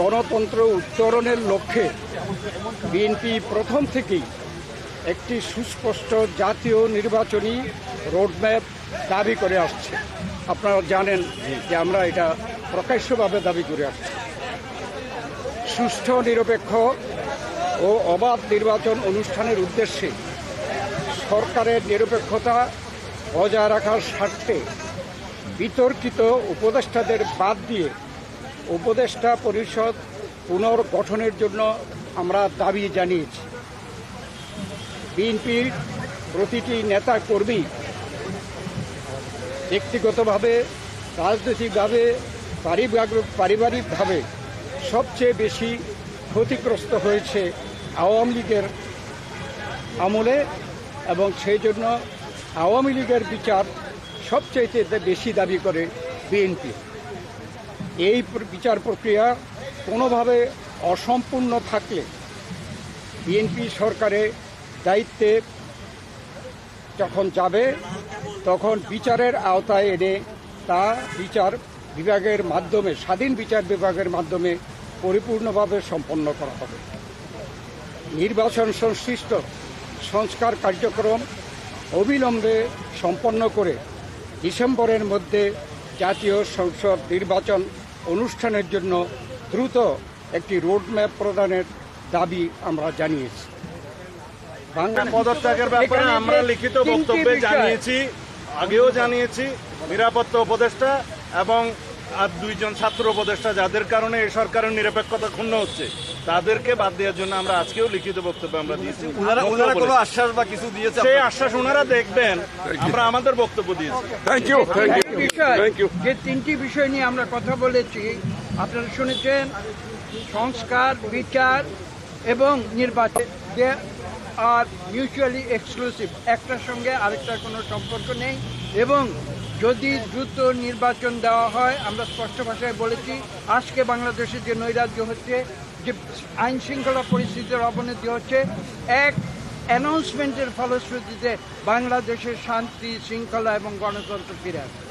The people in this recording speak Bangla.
গণতন্ত্র উত্তরণের লক্ষ্যে বিএনপি প্রথম থেকেই একটি সুস্পষ্ট জাতীয় নির্বাচনী রোডম্যাপ দাবি করে আসছে। আপনারা জানেন যে আমরা এটা প্রকাশ্যভাবে দাবি করে আসছি। সুষ্ঠু, নিরপেক্ষ ও অবাধ নির্বাচন অনুষ্ঠানের উদ্দেশ্যে সরকারের নিরপেক্ষতা বজায় রাখার স্বার্থে বিতর্কিত উপদেষ্টাদের বাদ দিয়ে উপদেষ্টা পরিষদ পুনর্গঠনের জন্য আমরা দাবি জানিয়েছি। বিএনপির প্রতিটি নেতা কর্মী ব্যক্তিগতভাবে, রাজনৈতিকভাবে পারিবারিকভাবে সবচেয়ে বেশি ক্ষতিগ্রস্ত হয়েছে আওয়ামী লীগের আমলে এবং সেই জন্য আওয়ামী লীগের বিচার সবচেয়ে বেশি দাবি করে বিএনপি। এই বিচার প্রক্রিয়া কোনোভাবে অসম্পূর্ণ থাকলে বিএনপি সরকারের দায়িত্বে যখন যাবে, তখন বিচারের আওতায় এনে তা বিচার বিভাগের মাধ্যমে, স্বাধীন বিচার বিভাগের মাধ্যমে পরিপূর্ণভাবে সম্পন্ন করা হবে। নির্বাচন সংশ্লিষ্ট সংস্কার কার্যক্রম অবিলম্বে সম্পন্ন করে ডিসেম্বরের মধ্যে জাতীয় সংসদ নির্বাচন অনুষ্ঠানের জন্য দ্রুত একটি রোডম্যাপ প্রদানের দাবি আমরা জানিয়েছি। পদত্যাগের ব্যাপারে আমরা লিখিত বক্তব্যে জানিয়েছি আগেও জানিয়েছি নিরাপত্তা উপদেষ্টা এবং আর দুইজন ছাত্র উপদেষ্টা যাদের কারণে এই সরকারের নিরপেক্ষতা ক্ষুণ্ণ হচ্ছে তাদেরকে বাদ দেওয়ার জন্য আমরা আজকেও লিখিত বক্তব্য আমরা দিয়েছি। ওনারা কোনো আশ্বাস বা কিছু দিয়েছে সেই আশ্বাস ওনারা দেখবেন আমরা আমাদের বক্তব্য দিয়েছি। থ্যাংক ইউ থ্যাংক যে তিনটি বিষয় নিয়ে আমরা কথা বলেছি আপনারা শুনেছেন সংস্কার বিচার এবং নির্বাচন দে আর মিউচুয়ালি এক্সক্লুসিভ একটার সঙ্গে আরেকটার কোনো সম্পর্ক নেই এবং যদি দ্রুত নির্বাচন দেওয়া হয়, আমরা স্পষ্ট ভাষায় বলেছি, আজকে বাংলাদেশের যে নৈরাজ্য হচ্ছে, যে আইন শৃঙ্খলা পরিস্থিতির অবনতি হচ্ছে, এক অ্যানাউন্সমেন্টের ফলশ্রুতিতে বাংলাদেশের শান্তি, শৃঙ্খলা এবং গণতন্ত্র ফিরে আসবে।